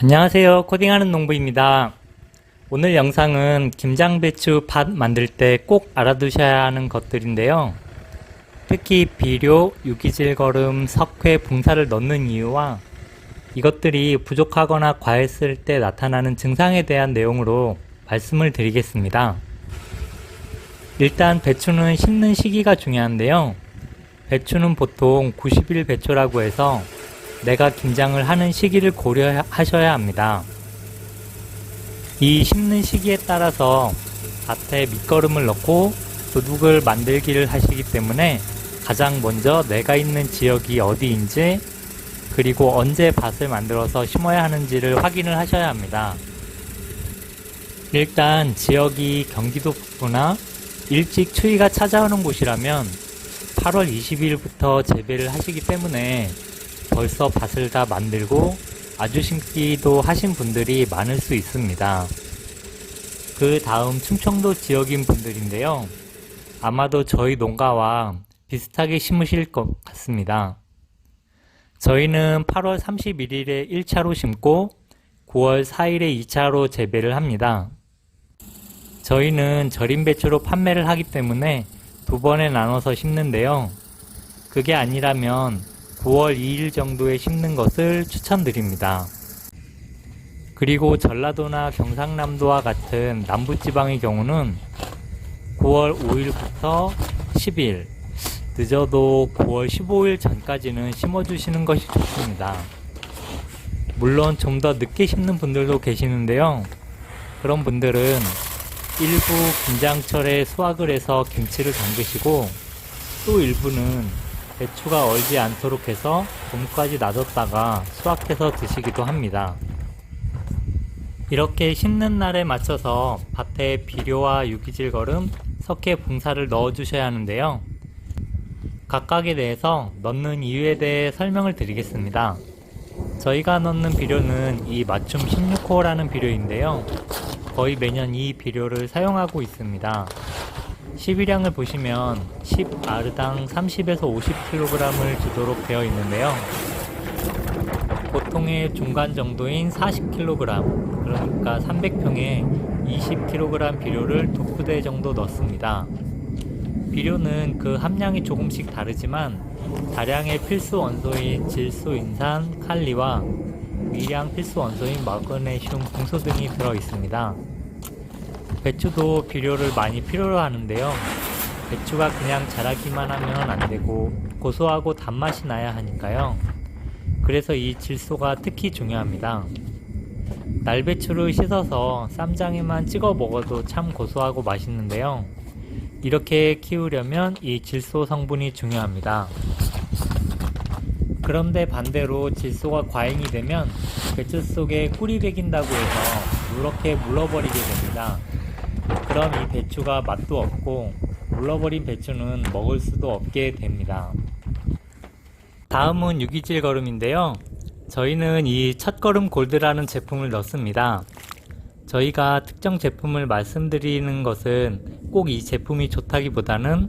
안녕하세요. 코딩하는 농부입니다. 오늘 영상은 김장배추 밭 만들 때 꼭 알아두셔야 하는 것들인데요. 특히 비료, 유기질 거름, 석회, 붕사를 넣는 이유와 이것들이 부족하거나 과했을 때 나타나는 증상에 대한 내용으로 말씀을 드리겠습니다. 일단 배추는 심는 시기가 중요한데요. 배추는 보통 90일 배추라고 해서 내가 김장을 하는 시기를 고려하셔야 합니다. 이 심는 시기에 따라서 밭에 밑거름을 넣고 도둑을 만들기를 하시기 때문에 가장 먼저 내가 있는 지역이 어디인지 그리고 언제 밭을 만들어서 심어야 하는지를 확인을 하셔야 합니다. 일단 지역이 경기도 북부나 일찍 추위가 찾아오는 곳이라면 8월 20일부터 재배를 하시기 때문에 벌써 밭을 다 만들고 아주 심기도 하신 분들이 많을 수 있습니다. 그 다음 충청도 지역인 분들인데요. 아마도 저희 농가와 비슷하게 심으실 것 같습니다. 저희는 8월 31일에 1차로 심고 9월 4일에 2차로 재배를 합니다. 저희는 절임 배추로 판매를 하기 때문에 두 번에 나눠서 심는데요. 그게 아니라면 9월 2일 정도에 심는 것을 추천드립니다. 그리고 전라도나 경상남도와 같은 남부지방의 경우는 9월 5일부터 10일, 늦어도 9월 15일 전까지는 심어주시는 것이 좋습니다. 물론 좀 더 늦게 심는 분들도 계시는데요. 그런 분들은 일부 김장철에 수확을 해서 김치를 담그시고 또 일부는 배추가 얼지 않도록 해서 봄까지 놔뒀다가 수확해서 드시기도 합니다. 이렇게 심는 날에 맞춰서 밭에 비료와 유기질 거름, 석회 붕사를 넣어 주셔야 하는데요. 각각에 대해서 넣는 이유에 대해 설명을 드리겠습니다. 저희가 넣는 비료는 이 맞춤 16호라는 비료인데요. 거의 매년 이 비료를 사용하고 있습니다. 12량을 보시면 10아르당 30에서 50kg을 주도록 되어 있는데요. 보통의 중간 정도인 40kg, 그러니까 300평에 20kg 비료를 두 부대 정도 넣습니다. 비료는 그 함량이 조금씩 다르지만 다량의 필수 원소인 질소, 인산, 칼리와 위량 필수 원소인 마그네슘, 궁소 등이 들어 있습니다. 배추도 비료를 많이 필요로 하는데요. 배추가 그냥 자라기만 하면 안 되고 고소하고 단맛이 나야 하니까요. 그래서 이 질소가 특히 중요합니다. 날배추를 씻어서 쌈장에만 찍어 먹어도 참 고소하고 맛있는데요. 이렇게 키우려면 이 질소 성분이 중요합니다. 그런데 반대로 질소가 과잉이 되면 배추 속에 꿀이 배긴다고 해서 누렇게 물러버리게 됩니다. 그럼 이 배추가 맛도 없고 물러버린 배추는 먹을 수도 없게 됩니다. 다음은 유기질 거름인데요. 저희는 이 첫걸음 골드라는 제품을 넣습니다. 저희가 특정 제품을 말씀드리는 것은 꼭 이 제품이 좋다기보다는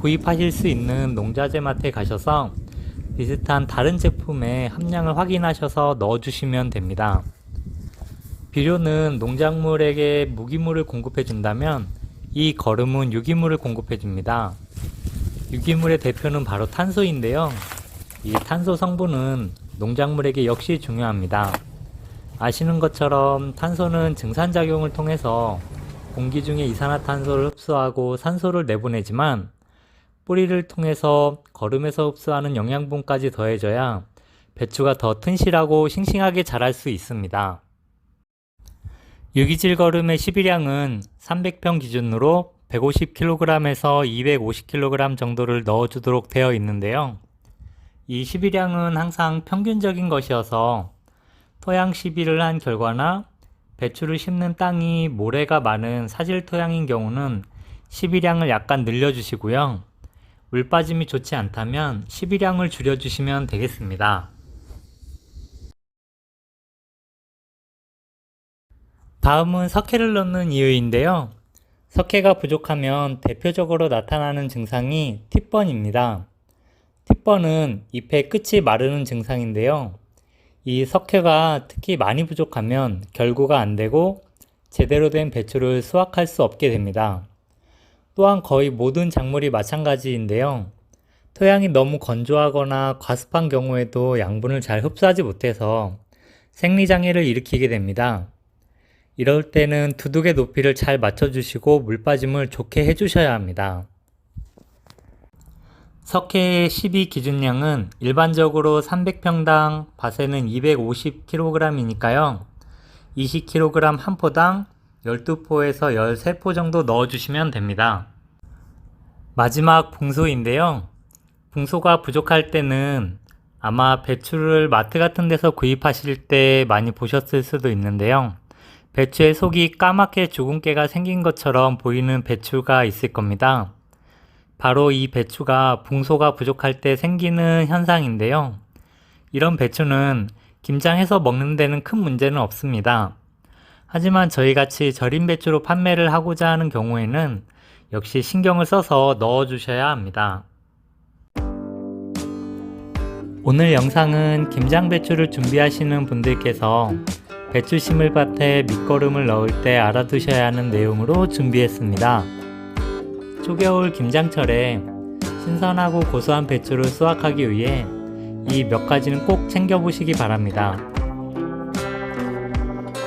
구입하실 수 있는 농자재 마트에 가셔서 비슷한 다른 제품의 함량을 확인하셔서 넣어주시면 됩니다. 비료는 농작물에게 무기물을 공급해 준다면 이 거름은 유기물을 공급해 줍니다. 유기물의 대표는 바로 탄소인데요. 이 탄소 성분은 농작물에게 역시 중요합니다. 아시는 것처럼 탄소는 증산작용을 통해서 공기 중에 이산화탄소를 흡수하고 산소를 내보내지만 뿌리를 통해서 거름에서 흡수하는 영양분까지 더해져야 배추가 더 튼실하고 싱싱하게 자랄 수 있습니다. 유기질 거름의 12량은 300평 기준으로 150kg에서 250kg 정도를 넣어주도록 되어 있는데요. 이 12량은 항상 평균적인 것이어서 토양 시비를 한 결과나 배추를 심는 땅이 모래가 많은 사질 토양인 경우는 12량을 약간 늘려주시고요. 물 빠짐이 좋지 않다면 12량을 줄여주시면 되겠습니다. 다음은 석회를 넣는 이유인데요. 석회가 부족하면 대표적으로 나타나는 증상이 팁번입니다. 팁번은 잎의 끝이 마르는 증상인데요. 이 석회가 특히 많이 부족하면 결구가 안 되고 제대로 된 배추를 수확할 수 없게 됩니다. 또한 거의 모든 작물이 마찬가지인데요. 토양이 너무 건조하거나 과습한 경우에도 양분을 잘 흡수하지 못해서 생리장애를 일으키게 됩니다. 이럴 때는 두둑의 높이를 잘 맞춰주시고 물 빠짐을 좋게 해주셔야 합니다. 석회의 12 기준량은 일반적으로 300평당 밭에는 250kg이니까요. 20kg 한 포당 12포에서 13포 정도 넣어주시면 됩니다. 마지막 붕소인데요. 붕소가 부족할 때는 아마 배추를 마트 같은 데서 구입하실 때 많이 보셨을 수도 있는데요. 배추의 속이 까맣게 주근깨가 생긴 것처럼 보이는 배추가 있을 겁니다. 바로 이 배추가 붕소가 부족할 때 생기는 현상인데요. 이런 배추는 김장해서 먹는 데는 큰 문제는 없습니다. 하지만 저희 같이 절임 배추로 판매를 하고자 하는 경우에는 역시 신경을 써서 넣어 주셔야 합니다. 오늘 영상은 김장 배추를 준비하시는 분들께서 배추 심을 밭에 밑거름을 넣을 때 알아두셔야 하는 내용으로 준비했습니다. 초겨울 김장철에 신선하고 고소한 배추를 수확하기 위해 이 몇 가지는 꼭 챙겨보시기 바랍니다.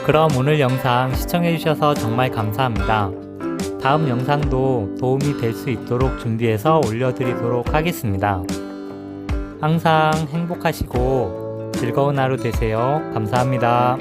그럼 오늘 영상 시청해주셔서 정말 감사합니다. 다음 영상도 도움이 될 수 있도록 준비해서 올려드리도록 하겠습니다. 항상 행복하시고 즐거운 하루 되세요. 감사합니다.